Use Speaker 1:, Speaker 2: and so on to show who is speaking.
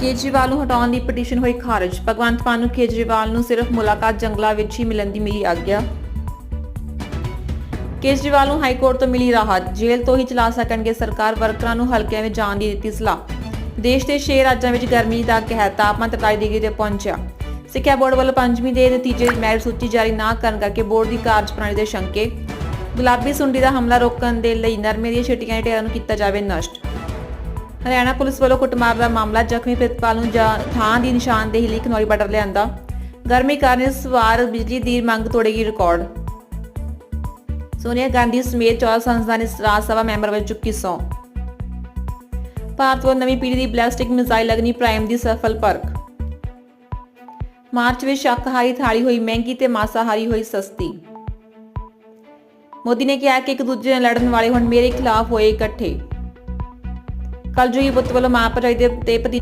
Speaker 1: ਕੇਜਰੀਵਾਲ ਨੂੰ ਹਟਾਉਣ ਦੀ ਪਟੀਸ਼ਨ ਹੋਈ ਖਾਰਜ। ਭਗਵੰਤ ਮਾਨ ਨੂੰ ਕੇਜਰੀਵਾਲ ਨੂੰ ਸਿਰਫ ਮੁਲਾਕਾਤ ਜੰਗਲਾਂ ਵਿੱਚ ਹੀ ਮਿਲਣ ਦੀ ਮਿਲੀ ਆਗਿਆ। ਕੇਜਰੀਵਾਲ ਨੂੰ ਹਾਈ ਕੋਰਟ ਤੋਂ ਮਿਲੀ ਰਾਹਤ। ਜੇਲ੍ਹ ਤੋਂ ਹੀ ਚਲਾ ਸਕਣਗੇ ਸਰਕਾਰ, ਵਰਕਰਾਂ ਨੂੰ ਹਲਕਿਆਂ ਵਿੱਚ ਜਾਣ ਦੀ ਦਿੱਤੀ ਸਲਾਹ। ਦੇਸ਼ ਦੇ 6 ਰਾਜਾਂ ਵਿੱਚ ਗਰਮੀ ਦਾ ਕਹਿਰ, ਤਾਪਮਾਨ 43 ਡਿਗਰੀ ਤੇ ਪਹੁੰਚਿਆ। ਸਿੱਖਿਆ ਬੋਰਡ ਵੱਲੋਂ ਪੰਜਵੀਂ ਦੇ ਨਤੀਜੇ ਮੈਰਿਟ ਸੂਚੀ ਜਾਰੀ ਨਾ ਕਰਨ ਕਰਕੇ ਬੋਰਡ ਦੀ ਕਾਰਜਪ੍ਰਣਾਲੀ ਦੇ ਸ਼ੰਕੇ। ਗੁਲਾਬੀ ਸੁੰਡੀ ਦਾ ਹਮਲਾ ਰੋਕਣ ਦੇ ਲਈ ਨਰਮੇ ਦੀਆਂ ਛਿੱਟੀਆਂ ਢੇਰਾਂ ਨੂੰ ਕੀਤਾ ਜਾਵੇ ਨਸ਼ਟ। ਹਰਿਆਣਾ ਪੁਲਿਸ ਵੱਲੋਂ ਕੁੱਟਮਾਰ ਦਾ ਮਾਮਲਾ ਜ਼ਖਮੀ ਪ੍ਰਿਤਪਾਲ ਨੂੰ ਥਾਂ ਦੀ ਨਿਸ਼ਾਨਦੇਹੀ ਲਈ ਖਨੌਰੀ ਬਾਰਡਰ ਲਿਆਂਦਾ। ਗਰਮੀ ਕਾਰਨ ਇਸ ਵਾਰ ਬਿਜਲੀ ਦੀ ਮੰਗ ਤੋੜੇਗੀ ਰਿਕਾਰਡ। ਸੋਨੀਆ ਗਾਂਧੀ ਸਮੇਤ 14 ਸੰਸਦਾਂ ਨੇ ਰਾਜ ਸਭਾ ਮੈਂਬਰ ਵਜੋਂ ਚੁੱਕੀ ਸਹੁੰ। ਭਾਰਤ ਵੱਲੋਂ ਨਵੀਂ ਪੀੜ੍ਹੀ ਦੀ ਬਲਾਸਟਿਕ ਮਿਜ਼ਾਈਲ ਅਗਨੀ ਪ੍ਰਾਈਮ ਦੀ ਸਫਲ ਪਰਖ। ਮਾਰਚ ਵਿੱਚ ਸ਼ਾਕਾਹਾਰੀ ਥਾਲੀ ਹੋਈ ਮਹਿੰਗੀ ਤੇ ਮਾਸਾਹਾਰੀ ਹੋਈ ਸਸਤੀ। ਮੋਦੀ ਨੇ ਕਿਹਾ ਕਿ ਇੱਕ ਦੂਜੇ ਨਾਲ ਲੜਨ ਵਾਲੇ ਹੁਣ ਮੇਰੇ ਖਿਲਾਫ ਹੋਏ ਇਕੱਠੇ। ਕੱਲ ਜੀ ਪੁੱਤ ਵੱਲੋਂ ਮਾਂ ਭਰਜਾਈ ਦੇ ਤੇ ਭਤੀ